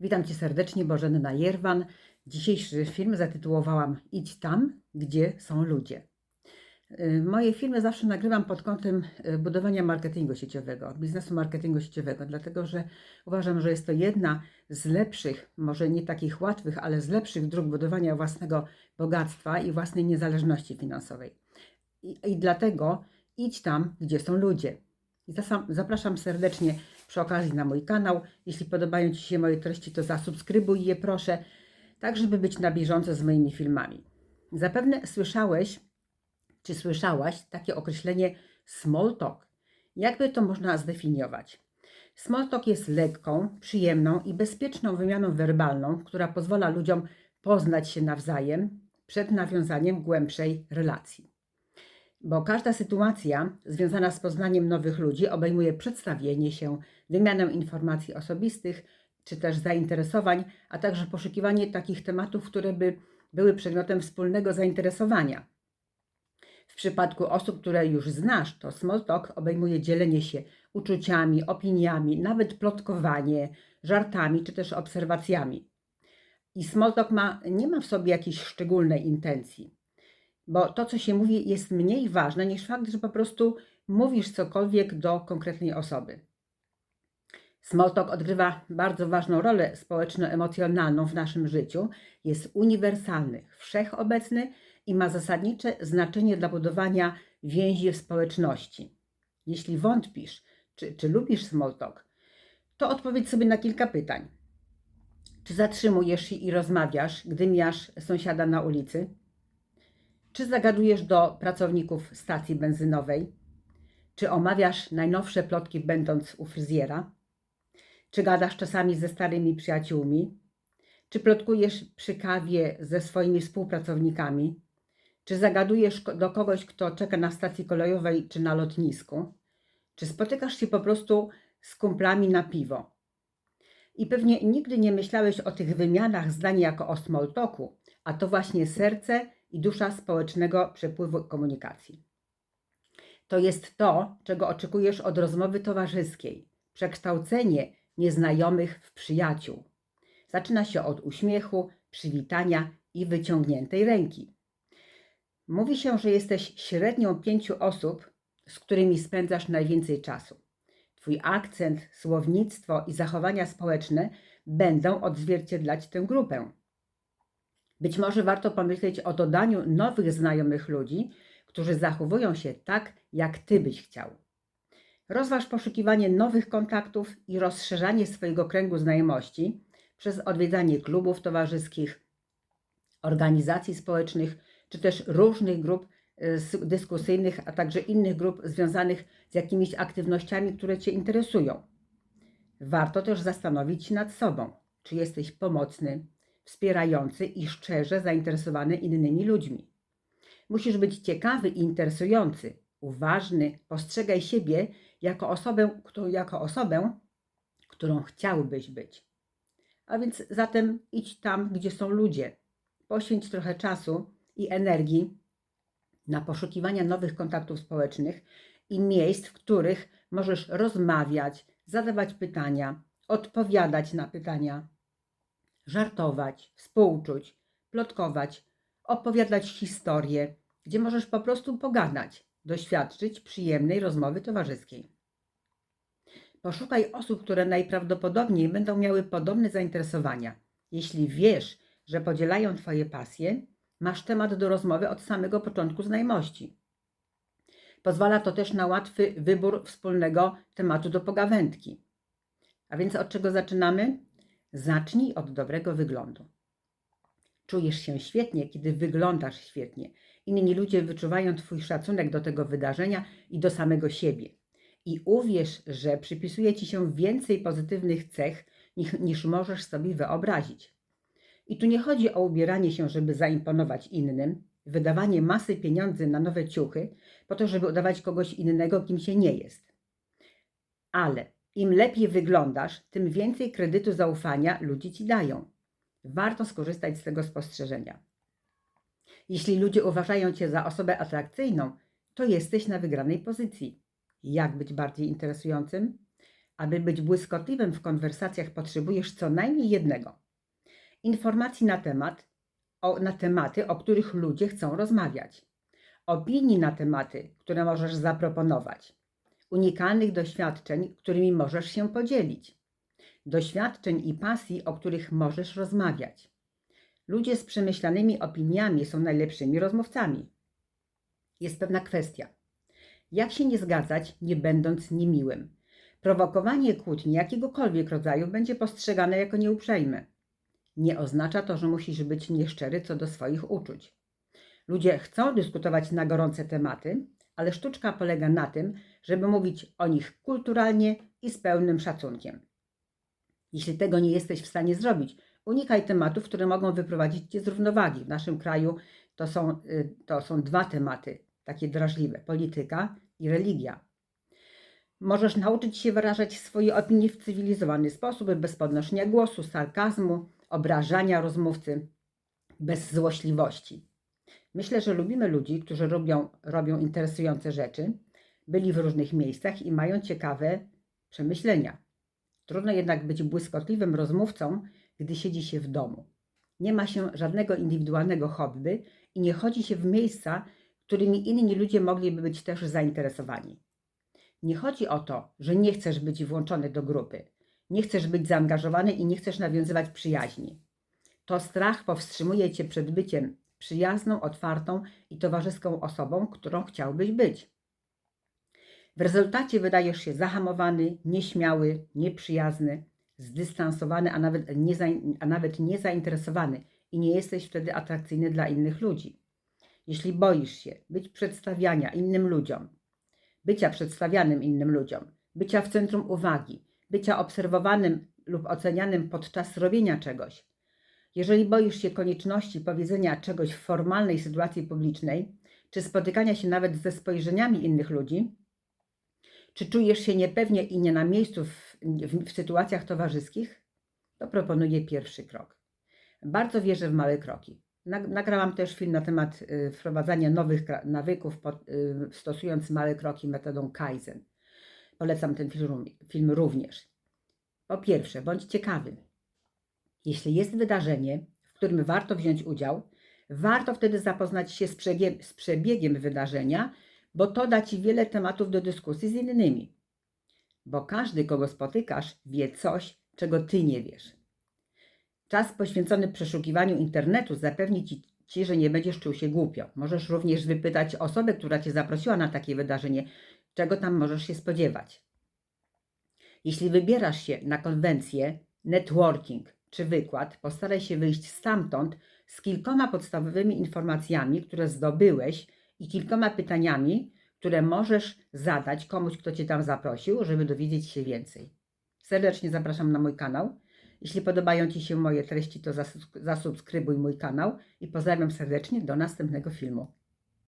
Witam Cię serdecznie, Bożena Jerwan. Dzisiejszy film zatytułowałam Idź tam, gdzie są ludzie. Y, Moje filmy zawsze nagrywam pod kątem y, budowania marketingu sieciowego, biznesu marketingu sieciowego, dlatego że uważam, że jest to jedna z lepszych, może nie takich łatwych, ale z lepszych dróg budowania własnego bogactwa i własnej niezależności finansowej. I, i dlatego idź tam, gdzie są ludzie. I zapraszam serdecznie przy okazji na mój kanał. Jeśli podobają Ci się moje treści, to zasubskrybuj je proszę, tak żeby być na bieżąco z moimi filmami. Zapewne słyszałeś, czy słyszałaś takie określenie small talk. Jakby to można zdefiniować? Small talk jest lekką, przyjemną i bezpieczną wymianą werbalną, która pozwala ludziom poznać się nawzajem przed nawiązaniem głębszej relacji bo każda sytuacja związana z poznaniem nowych ludzi obejmuje przedstawienie się, wymianę informacji osobistych czy też zainteresowań, a także poszukiwanie takich tematów, które by były przedmiotem wspólnego zainteresowania. W przypadku osób, które już znasz, to small talk obejmuje dzielenie się uczuciami, opiniami, nawet plotkowanie, żartami czy też obserwacjami. I small talk ma, nie ma w sobie jakiejś szczególnej intencji bo to, co się mówi, jest mniej ważne niż fakt, że po prostu mówisz cokolwiek do konkretnej osoby. Smalltalk odgrywa bardzo ważną rolę społeczno-emocjonalną w naszym życiu, jest uniwersalny, wszechobecny i ma zasadnicze znaczenie dla budowania więzi w społeczności. Jeśli wątpisz, czy, czy lubisz smalltalk, to odpowiedz sobie na kilka pytań. Czy zatrzymujesz się i rozmawiasz, gdy mijasz sąsiada na ulicy? Czy zagadujesz do pracowników stacji benzynowej? Czy omawiasz najnowsze plotki, będąc u fryzjera? Czy gadasz czasami ze starymi przyjaciółmi? Czy plotkujesz przy kawie ze swoimi współpracownikami? Czy zagadujesz do kogoś, kto czeka na stacji kolejowej czy na lotnisku? Czy spotykasz się po prostu z kumplami na piwo? I pewnie nigdy nie myślałeś o tych wymianach zdań jako o small talku, a to właśnie serce i dusza społecznego przepływu komunikacji. To jest to, czego oczekujesz od rozmowy towarzyskiej przekształcenie nieznajomych w przyjaciół. Zaczyna się od uśmiechu, przywitania i wyciągniętej ręki. Mówi się, że jesteś średnią pięciu osób, z którymi spędzasz najwięcej czasu. Twój akcent, słownictwo i zachowania społeczne będą odzwierciedlać tę grupę. Być może warto pomyśleć o dodaniu nowych znajomych ludzi, którzy zachowują się tak, jak ty byś chciał. Rozważ poszukiwanie nowych kontaktów i rozszerzanie swojego kręgu znajomości przez odwiedzanie klubów towarzyskich, organizacji społecznych, czy też różnych grup y, dyskusyjnych, a także innych grup związanych z jakimiś aktywnościami, które Cię interesują. Warto też zastanowić się nad sobą, czy jesteś pomocny, wspierający i szczerze zainteresowany innymi ludźmi. Musisz być ciekawy i interesujący, uważny, postrzegaj siebie jako osobę, którą, jako osobę, którą chciałbyś być. A więc zatem idź tam, gdzie są ludzie. Poświęć trochę czasu i energii na poszukiwania nowych kontaktów społecznych i miejsc, w których możesz rozmawiać, zadawać pytania, odpowiadać na pytania, żartować, współczuć, plotkować, opowiadać historie, gdzie możesz po prostu pogadać, doświadczyć przyjemnej rozmowy towarzyskiej. Poszukaj osób, które najprawdopodobniej będą miały podobne zainteresowania. Jeśli wiesz, że podzielają Twoje pasje, masz temat do rozmowy od samego początku znajomości. Pozwala to też na łatwy wybór wspólnego tematu do pogawędki. A więc od czego zaczynamy? Zacznij od dobrego wyglądu. Czujesz się świetnie, kiedy wyglądasz świetnie. Inni ludzie wyczuwają Twój szacunek do tego wydarzenia i do samego siebie. I uwierz, że przypisuje Ci się więcej pozytywnych cech niż, niż możesz sobie wyobrazić. I tu nie chodzi o ubieranie się, żeby zaimponować innym, wydawanie masy pieniędzy na nowe ciuchy, po to, żeby udawać kogoś innego, kim się nie jest. Ale im lepiej wyglądasz, tym więcej kredytu zaufania ludzie ci dają. Warto skorzystać z tego spostrzeżenia. Jeśli ludzie uważają cię za osobę atrakcyjną, to jesteś na wygranej pozycji. Jak być bardziej interesującym? Aby być błyskotliwym w konwersacjach, potrzebujesz co najmniej jednego: informacji na temat, o, na tematy, o których ludzie chcą rozmawiać, opinii na tematy, które możesz zaproponować, unikalnych doświadczeń, którymi możesz się podzielić, doświadczeń i pasji, o których możesz rozmawiać. Ludzie z przemyślanymi opiniami są najlepszymi rozmówcami. Jest pewna kwestia. Jak się nie zgadzać, nie będąc niemiłym? Prowokowanie kłótni jakiegokolwiek rodzaju będzie postrzegane jako nieuprzejme. Nie oznacza to, że musisz być nieszczery co do swoich uczuć. Ludzie chcą dyskutować na gorące tematy, ale sztuczka polega na tym, żeby mówić o nich kulturalnie i z pełnym szacunkiem. Jeśli tego nie jesteś w stanie zrobić, unikaj tematów, które mogą wyprowadzić cię z równowagi. W naszym kraju to są, y, to są dwa tematy takie drażliwe: polityka i religia. Możesz nauczyć się wyrażać swoje opinie w cywilizowany sposób, bez podnoszenia głosu, sarkazmu, obrażania rozmówcy, bez złośliwości. Myślę, że lubimy ludzi, którzy robią, robią interesujące rzeczy, byli w różnych miejscach i mają ciekawe przemyślenia. Trudno jednak być błyskotliwym rozmówcą, gdy siedzi się w domu. Nie ma się żadnego indywidualnego hobby i nie chodzi się w miejsca, którymi inni ludzie mogliby być też zainteresowani. Nie chodzi o to, że nie chcesz być włączony do grupy, nie chcesz być zaangażowany i nie chcesz nawiązywać przyjaźni. To strach powstrzymuje cię przed byciem przyjazną, otwartą i towarzyską osobą, którą chciałbyś być. W rezultacie wydajesz się zahamowany, nieśmiały, nieprzyjazny, zdystansowany, a nawet, a nawet niezainteresowany i nie jesteś wtedy atrakcyjny dla innych ludzi. Jeśli boisz się być przedstawiania innym ludziom, bycia przedstawianym innym ludziom, bycia w centrum uwagi, bycia obserwowanym lub ocenianym podczas robienia czegoś, jeżeli boisz się konieczności powiedzenia czegoś w formalnej sytuacji publicznej, czy spotykania się nawet ze spojrzeniami innych ludzi, czy czujesz się niepewnie i nie na miejscu w, w, w sytuacjach towarzyskich, to proponuję pierwszy krok. Bardzo wierzę w małe kroki. Nag- Nagrałam też film na temat y, wprowadzania nowych nawyków, y, stosując małe kroki metodą Kaizen. Polecam ten film, film również. Po pierwsze, bądź ciekawy. Jeśli jest wydarzenie, w którym warto wziąć udział, warto wtedy zapoznać się z, przebiegiem, z przebiegiem wydarzenia, bo to da Ci wiele tematów do dyskusji z innymi. Bo każdy, kogo spotykasz, wie coś, czego Ty nie wiesz. Czas poświęcony przeszukiwaniu internetu zapewni ci, ci, że nie będziesz czuł się głupio. Możesz również wypytać osobę, która Cię zaprosiła na takie wydarzenie, czego tam możesz się spodziewać. Jeśli wybierasz się na konwencję, networking czy wykład, postaraj się wyjść stamtąd z kilkoma podstawowymi informacjami, które zdobyłeś i kilkoma pytaniami, które możesz zadać komuś, kto Cię tam zaprosił, żeby dowiedzieć się więcej. Serdecznie zapraszam na mój kanał. Jeśli podobają Ci się moje treści, to zasubskrybuj mój kanał i pozdrawiam serdecznie do następnego filmu.